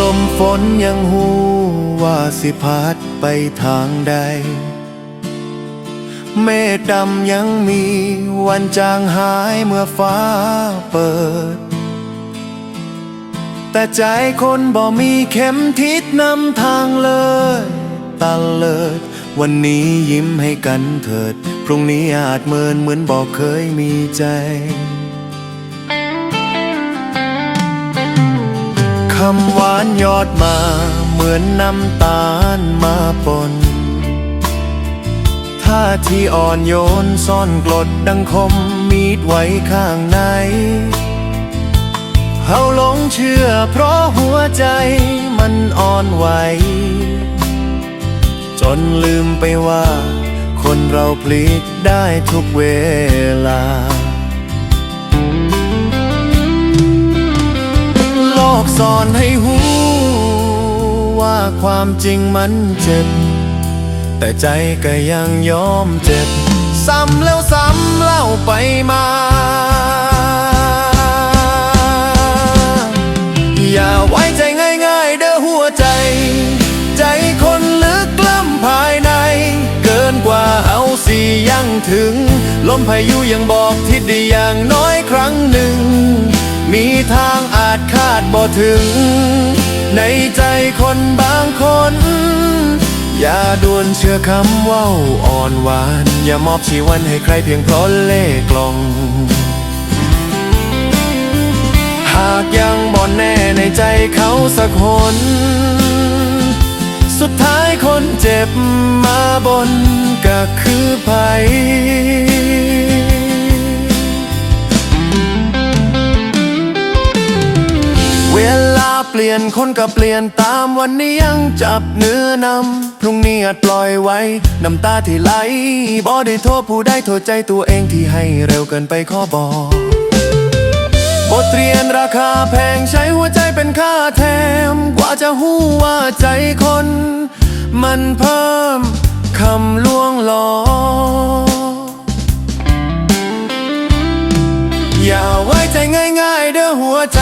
ลมฝนยังหูว่าสิพัดไปทางใด เมฆดำยังมีวันจางหายเมื่อฟ้าเปิด แต่ใจคนบ่มีเข็มทิศนำทางเลยตะเลิด วันนี้ยิ้มให้กันเถิด พรุ่งนี้อาจเมินเหมือนบอกเคยมีใจำหวานยอดมาเหมือนน้ำตาลมาปนท่าที่อ่อนโยนซ่อนกลดดังคมมีดไว้ข้างในเฮาหลงเชื่อเพราะหัวใจมันอ่อนไหว จนลืมไปว่า คนเราพลิกได้ทุกเวลา อนให้หูว่าความจริงมันเจ็บ แต่ใจก็ยังยอมเจ็บ ซ้ำแล้วซ้ำเล่าไปมา อย่าไว้ใจง่ายๆ เด้อหัวใจ ใจคนลึกล้ำภายใน เกินกว่าเอาสิยังถึง ลมพายุยังบอกทิศได้อย่างน้อยครั้งหนึ่ง มีทาง อาจคาดบ่ถึง ในใจคนบางคน อย่าด่วนเชื่อคำว่าอ่อนหวาน อย่ามอบชีวันให้ใครเพียงเพราะเล่กลอง หากยังบ่แน่ในใจเขาสักคน สุดท้ายคนเจ็บมาบนก็คือภัย ลาเปลี่ยนคนก็เปลี่ยนตามวันนี้ยังจับเนื้อนำพรุ่งนี้อาจปล่อยไว้ น้ำตาที่ไหลบ่ได้โทษผู้ได้โทษใจตัวเองที่ให้เร็วเกินไปขอบอกบทเรียนราคาแพงใช้หัวใจเป็นค่าแถมกว่าจะหู้ว่าใจคน มันเพิ่มคำลวงหลอกอย่าไว้ใจง่ายๆเด้อหัวใจ